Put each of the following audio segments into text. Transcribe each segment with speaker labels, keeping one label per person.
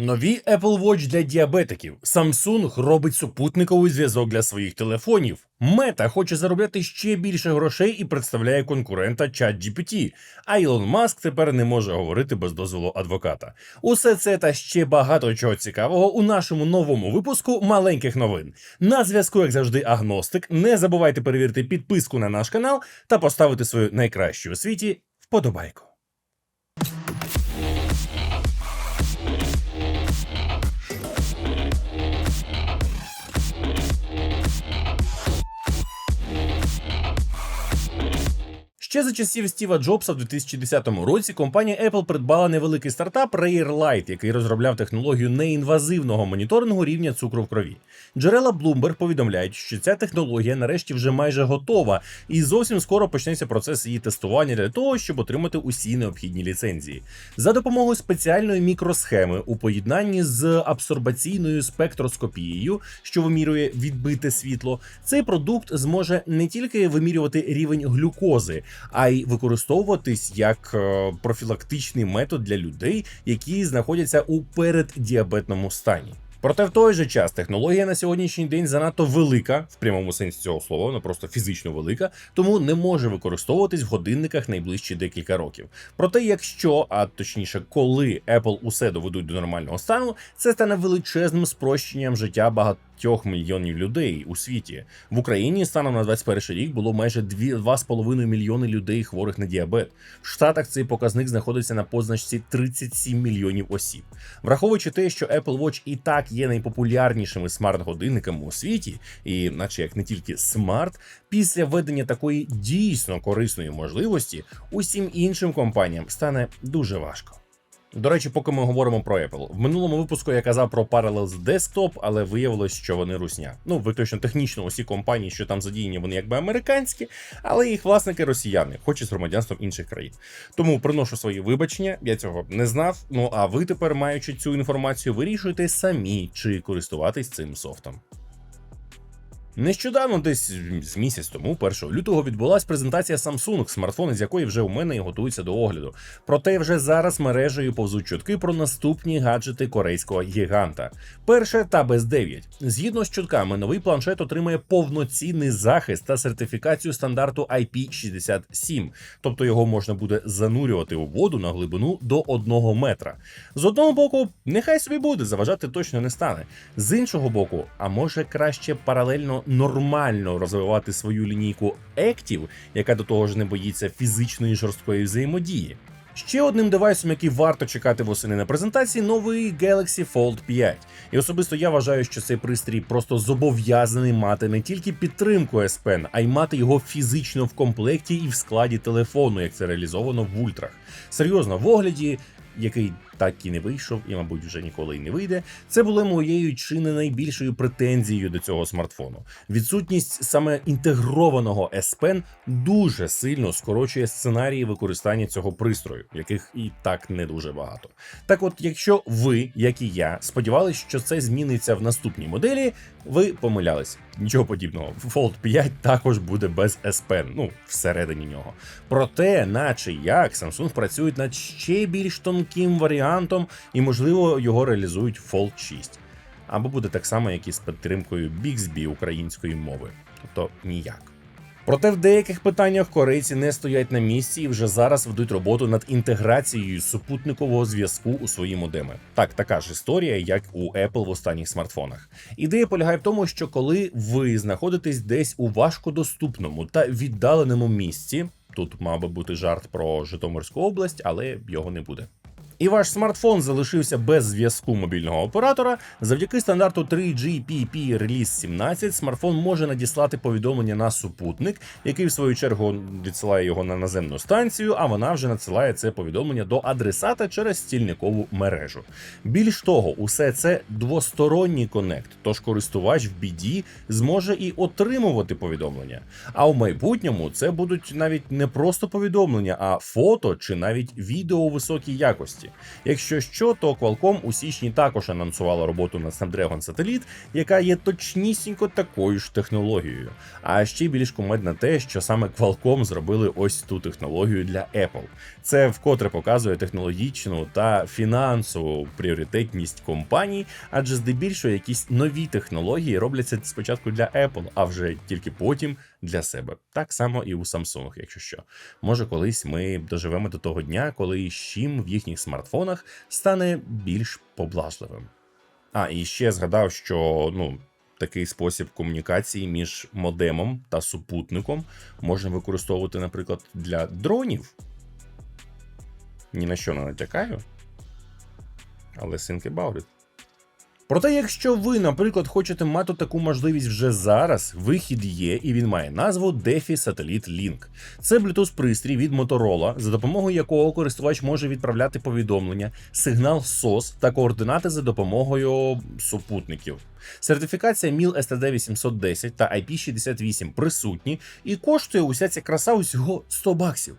Speaker 1: Нові Apple Watch для діабетиків. Samsung робить супутниковий зв'язок для своїх телефонів. Мета хоче заробляти ще більше грошей і представляє конкурента ChatGPT. А Ілон Маск тепер не може говорити без дозволу адвоката. Усе це та ще багато чого цікавого у нашому новому випуску маленьких новин. На зв'язку, як завжди, агностик. Не забувайте перевірити підписку на наш канал та поставити свою найкращу у світі вподобайку. Ще за часів Стіва Джобса в 2010 році компанія Apple придбала невеликий стартап Rare Light, який розробляв технологію неінвазивного моніторингу рівня цукру в крові. Джерела Bloomberg повідомляють, що ця технологія нарешті вже майже готова, і зовсім скоро почнеться процес її тестування для того, щоб отримати усі необхідні ліцензії. За допомогою спеціальної мікросхеми у поєднанні з абсорбаційною спектроскопією, що вимірює відбите світло, цей продукт зможе не тільки вимірювати рівень глюкози, а й використовуватись як е, профілактичний метод для людей, які знаходяться у переддіабетному стані. Проте в той же час технологія на сьогоднішній день занадто велика, в прямому сенсі цього слова, вона просто фізично велика, тому не може використовуватись в годинниках найближчі декілька років. Проте, якщо, а точніше, коли Apple усе доведуть до нормального стану, це стане величезним спрощенням життя багатьох мільйонів людей у світі. В Україні станом на 21 рік було майже 2,5 мільйони людей хворих на діабет. В Штатах цей показник знаходиться на позначці 37 мільйонів осіб. Враховуючи те, що Apple Watch і так є найпопулярнішими смарт-годинниками у світі, і наче як не тільки смарт, після введення такої дійсно корисної можливості, усім іншим компаніям стане дуже важко. До речі, поки ми говоримо про Apple. В минулому випуску я казав про Parallels Desktop, але виявилось, що вони русня. Ну, виключно технічно, усі компанії, що там задіяні, вони якби американські, але їх власники росіяни, хоч і з громадянством інших країн. Тому приношу свої вибачення, я цього не знав. Ну а ви тепер, маючи цю інформацію, вирішуєте самі, чи користуватись цим софтом. Нещодавно, десь з місяць тому, 1 лютого, відбулася презентація Samsung, смартфони з якої вже у мене і готуються до огляду. Проте вже зараз мережею повзуть чутки про наступні гаджети корейського гіганта. Перше Tab S9. Згідно з чутками, новий планшет отримає повноцінний захист та сертифікацію стандарту IP67, тобто його можна буде занурювати у воду на глибину до 1 метра. З одного боку, нехай собі буде, заважати точно не стане. З іншого боку, а може краще паралельно нормально розвивати свою лінійку Active, яка до того ж не боїться фізичної жорсткої взаємодії. Ще одним девайсом, який варто чекати восени на презентації, новий Galaxy Fold 5. І особисто я вважаю, що цей пристрій просто зобов'язаний мати не тільки підтримку S Pen, а й мати його фізично в комплекті і в складі телефону, як це реалізовано в ультрах. Серйозно, в огляді. Який так і не вийшов, і, мабуть, вже ніколи й не вийде. Це було моєю чи не найбільшою претензією до цього смартфону. Відсутність саме інтегрованого S Pen дуже сильно скорочує сценарії використання цього пристрою, яких і так не дуже багато. Так, от, якщо ви, як і я, сподівалися, що це зміниться в наступній моделі, ви помилялись. Нічого подібного. Fold 5 також буде без S Pen, ну всередині нього. Проте, наче як, Samsung працюють над ще більш тонким варіантом, і можливо його реалізують Fold 6. Або буде так само, як і з підтримкою Bixby української мови, тобто ніяк. Проте в деяких питаннях корейці не стоять на місці і вже зараз ведуть роботу над інтеграцією супутникового зв'язку у свої модеми. Так, така ж історія, як у Apple в останніх смартфонах. Ідея полягає в тому, що коли ви знаходитесь десь у важкодоступному та віддаленому місці, тут мав би бути жарт про Житомирську область, але його не буде. І ваш смартфон залишився без зв'язку мобільного оператора. Завдяки стандарту 3GPP Release 17 смартфон може надіслати повідомлення на супутник, який в свою чергу відсилає його на наземну станцію, а вона вже надсилає це повідомлення до адресата через стільникову мережу. Більш того, усе це двосторонній конект, тож користувач в біді зможе і отримувати повідомлення. А в майбутньому це будуть навіть не просто повідомлення, а фото чи навіть відео у високій якості. Якщо що, то Qualcomm у січні також анонсувала роботу на Snapdragon сателіт, яка є точнісінько такою ж технологією. А ще більш кумедне те, що саме Qualcomm зробили ось ту технологію для Apple. Це вкотре показує технологічну та фінансову пріоритетність компаній, адже здебільшого якісь нові технології робляться спочатку для Apple, а вже тільки потім для себе. Так само і у Samsung, якщо що. Може, колись ми доживемо до того дня, коли щім в їхніх смартфонах стане більш поблажливим. А, і ще згадав, що ну. Такий спосіб комунікації між модемом та супутником можна використовувати, наприклад, для дронів. Ні на що не натякаю. Але about it. Проте, якщо ви, наприклад, хочете мати таку можливість вже зараз, вихід є, і він має назву DeFi Satellite Link. Це Bluetooth пристрій від Motorola, за допомогою якого користувач може відправляти повідомлення, сигнал SOS та координати за допомогою супутників. Сертифікація MIL STD 810 та IP68 присутні, і коштує уся ця краса усього 100 баксів.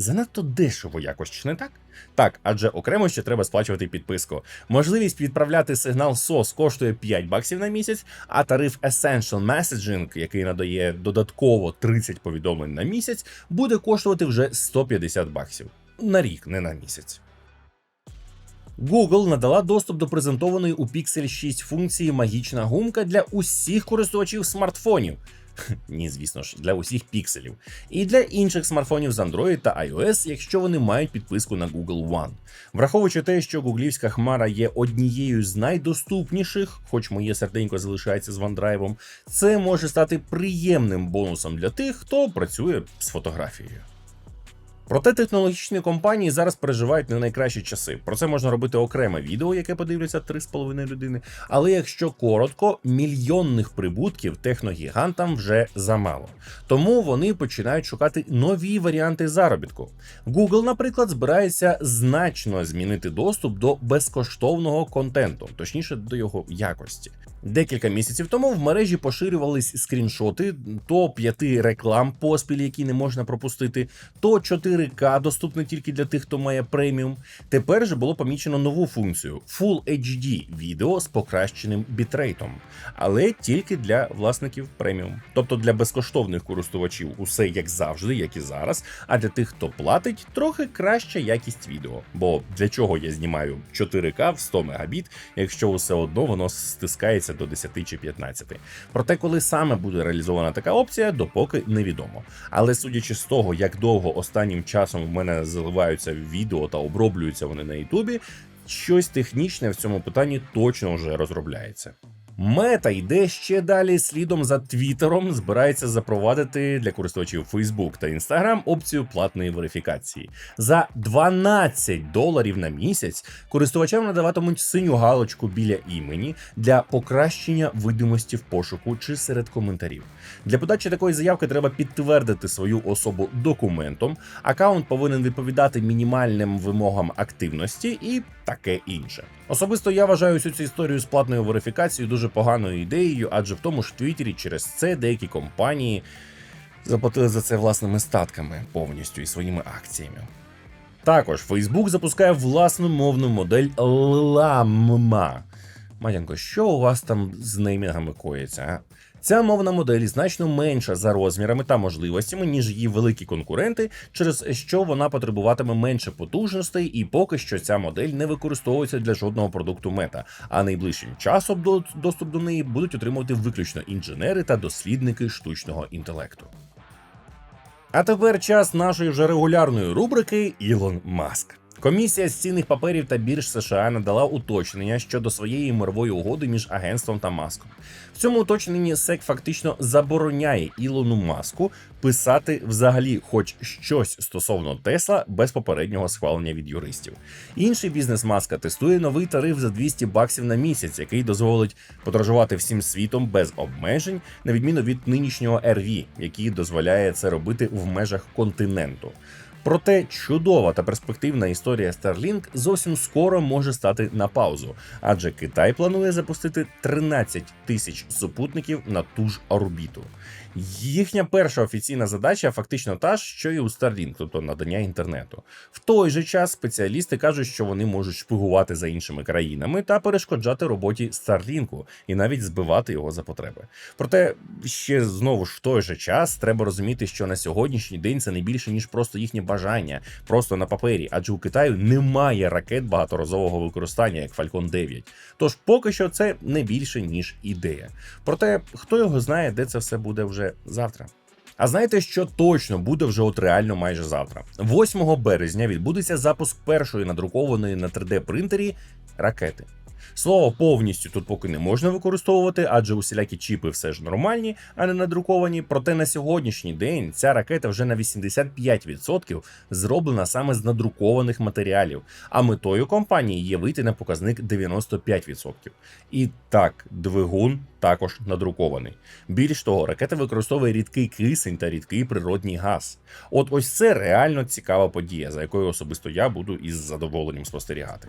Speaker 1: Занадто дешево якось, чи не так? Так, адже окремо ще треба сплачувати підписку. Можливість відправляти сигнал SOS коштує 5 баксів на місяць, а тариф Essential Messaging, який надає додатково 30 повідомлень на місяць, буде коштувати вже 150 баксів. На рік, не на місяць. Google надала доступ до презентованої у Pixel 6 функції магічна гумка для усіх користувачів смартфонів. Ні, звісно ж, для усіх пікселів. І для інших смартфонів з Android та iOS, якщо вони мають підписку на Google One. Враховуючи те, що гуглівська хмара є однією з найдоступніших, хоч моє серденько залишається з OneDrive, це може стати приємним бонусом для тих, хто працює з фотографією. Проте технологічні компанії зараз переживають не найкращі часи. Про це можна робити окреме відео, яке подивляться 3,5 людини. Але якщо коротко, мільйонних прибутків техногігантам вже замало. Тому вони починають шукати нові варіанти заробітку. Google, наприклад, збирається значно змінити доступ до безкоштовного контенту, точніше до його якості. Декілька місяців тому в мережі поширювались скріншоти то 5 реклам поспіль, які не можна пропустити, то 4К доступне тільки для тих, хто має преміум. Тепер же було помічено нову функцію Full HD відео з покращеним бітрейтом, але тільки для власників преміум. Тобто для безкоштовних користувачів усе як завжди, як і зараз. А для тих, хто платить, трохи краща якість відео. Бо для чого я знімаю 4К в 100 Мбіт, якщо все одно воно стискається до 10 чи 15. Проте, коли саме буде реалізована така опція, допоки невідомо. Але судячи з того, як довго останнім часом в мене заливаються відео та оброблюються вони на Ютубі, щось технічне в цьому питанні точно вже розробляється. Мета йде ще далі слідом за Твіттером, збирається запровадити для користувачів Facebook та Instagram опцію платної верифікації. За 12 доларів на місяць користувачам надаватимуть синю галочку біля імені для покращення видимості в пошуку чи серед коментарів. Для подачі такої заявки треба підтвердити свою особу документом. Аккаунт повинен відповідати мінімальним вимогам активності і таке інше. Особисто я вважаю всю цю історію з платною верифікацією дуже поганою ідеєю, адже в тому ж Твіттері через це деякі компанії заплатили за це власними статками повністю і своїми акціями. Також Facebook запускає власну мовну модель LAMMA. Матянко, що у вас там з неймінгами коїться? а? Ця мовна модель значно менша за розмірами та можливостями, ніж її великі конкуренти, через що вона потребуватиме менше потужностей, і поки що ця модель не використовується для жодного продукту мета. А найближчим часом доступ до неї будуть отримувати виключно інженери та дослідники штучного інтелекту. А тепер час нашої вже регулярної рубрики Ілон Маск. Комісія з цінних паперів та бірж США надала уточнення щодо своєї мирової угоди між агентством та маском. В цьому уточненні СЕК фактично забороняє Ілону Маску писати взагалі хоч щось стосовно Тесла без попереднього схвалення від юристів. Інший бізнес маска тестує новий тариф за 200 баксів на місяць, який дозволить подорожувати всім світом без обмежень, на відміну від нинішнього RV, який дозволяє це робити в межах континенту. Проте чудова та перспективна історія Starlink зовсім скоро може стати на паузу, адже Китай планує запустити 13 тисяч супутників на ту ж орбіту. Їхня перша офіційна задача фактично та що і у Starlink, тобто надання інтернету. В той же час спеціалісти кажуть, що вони можуть шпигувати за іншими країнами та перешкоджати роботі Starlink і навіть збивати його за потреби. Проте ще знову ж в той же час треба розуміти, що на сьогоднішній день це не більше ніж просто їхнє бажання, просто на папері, адже у Китаю немає ракет багаторазового використання, як Falcon 9. Тож поки що це не більше ніж ідея. Проте хто його знає, де це все буде вже завтра. А знаєте, що точно буде вже от реально майже завтра? 8 березня відбудеться запуск першої надрукованої на 3D принтері ракети. Слово повністю тут поки не можна використовувати, адже усілякі чіпи все ж нормальні, а не надруковані. Проте на сьогоднішній день ця ракета вже на 85% зроблена саме з надрукованих матеріалів. А метою компанії є вийти на показник 95%. І так, двигун також надрукований. Більш того, ракета використовує рідкий кисень та рідкий природній газ. От ось це реально цікава подія, за якою особисто я буду із задоволенням спостерігати.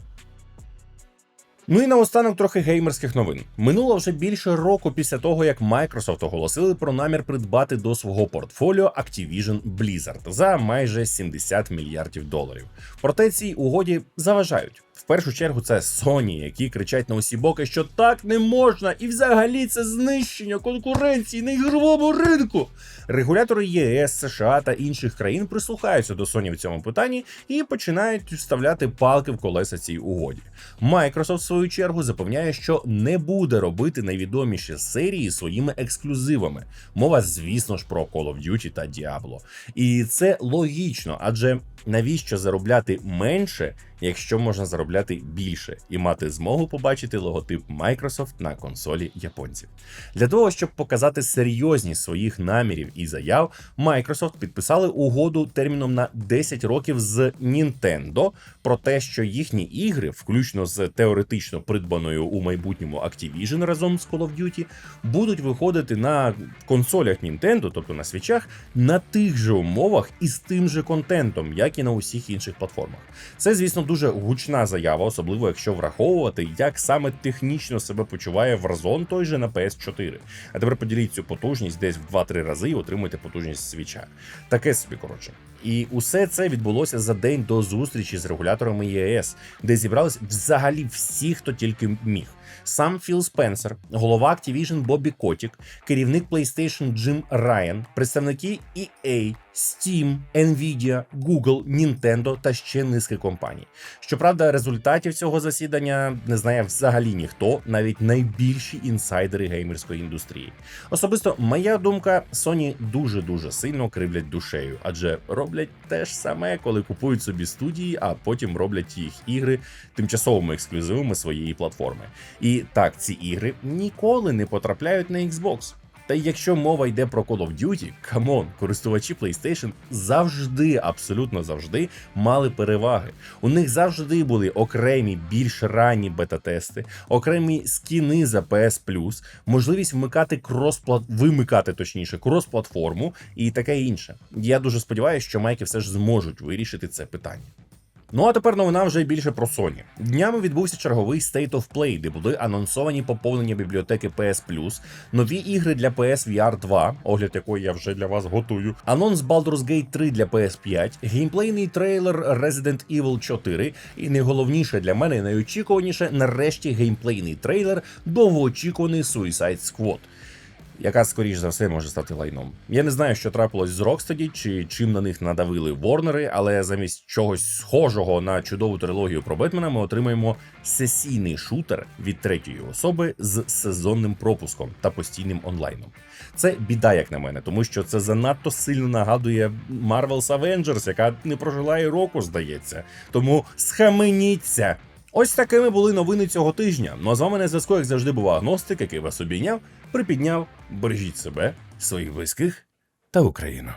Speaker 1: Ну і наостанок трохи геймерських новин. Минуло вже більше року після того, як Microsoft оголосили про намір придбати до свого портфоліо Activision Blizzard за майже 70 мільярдів доларів. Проте цій угоді заважають. В першу чергу це Sony, які кричать на усі боки, що так не можна, і взагалі це знищення конкуренції на ігровому ринку. Регулятори ЄС, США та інших країн прислухаються до Sony в цьому питанні і починають вставляти палки в колеса цій угоді. Microsoft, в свою чергу, запевняє, що не буде робити найвідоміші серії своїми ексклюзивами. Мова, звісно ж, про Call of Duty та Diablo. І це логічно, адже навіщо заробляти менше, якщо можна заробляти більше і мати змогу побачити логотип Microsoft на консолі японців. Для того, щоб показати серйозність своїх намірів і заяв, Microsoft підписали угоду терміном на 10 років з Nintendo про те, що їхні ігри, включно з теоретично придбаною у майбутньому Activision разом з Call of Duty, будуть виходити на консолях Nintendo, тобто на свічах, на тих же умовах і з тим же контентом, як і на усіх інших платформах. Це, звісно, дуже гучна заява, особливо якщо враховувати, як саме технічно себе почуває Warzone той же на PS4. А тепер поділіть цю потужність десь в 2-3 рази і отримуйте потужність свіча. Таке собі коротше. І усе це відбулося за день до зустрічі з регуляторами ЄС, де зібрались взагалі всі, хто тільки міг. Сам Філ Спенсер, голова Activision Бобі Котік, керівник PlayStation Джим Райан, представники EA, Steam, Nvidia, Google, Nintendo та ще низки компаній. Щоправда, результатів цього засідання не знає взагалі ніхто, навіть найбільші інсайдери геймерської індустрії. Особисто моя думка, Sony дуже дуже сильно кривлять душею, адже роблять те ж саме, коли купують собі студії, а потім роблять їх ігри тимчасовими ексклюзивами своєї платформи. І так, ці ігри ніколи не потрапляють на Xbox. Та якщо мова йде про Call of Duty, камон, користувачі PlayStation завжди, абсолютно завжди мали переваги. У них завжди були окремі більш ранні бета-тести, окремі скіни за PS можливість вмикати кросплат... вимикати точніше крос-платформу і таке інше. Я дуже сподіваюся, що майки все ж зможуть вирішити це питання. Ну а тепер новина вже більше про Sony. Днями відбувся черговий State of Play, де були анонсовані поповнення бібліотеки PS Plus, нові ігри для PS VR 2, огляд якої я вже для вас готую. Анонс Baldur's Gate 3 для PS5, геймплейний трейлер Resident Evil 4, і найголовніше для мене, найочікуваніше, нарешті геймплейний трейлер, довгоочікуваний Suicide Squad яка скоріш за все може стати лайном. Я не знаю, що трапилось з Rocksteady, чи чим на них надавили Ворнери, але замість чогось схожого на чудову трилогію про Бетмена ми отримаємо сесійний шутер від третьої особи з сезонним пропуском та постійним онлайном. Це біда, як на мене, тому що це занадто сильно нагадує Marvel's Avengers, яка не прожила року, здається. Тому схаменіться. Ось такими були новини цього тижня. Ну а з вами на зв'язку, як завжди, був агностик, який вас обійняв, припідняв. Бережіть себе, своїх близьких та Україну.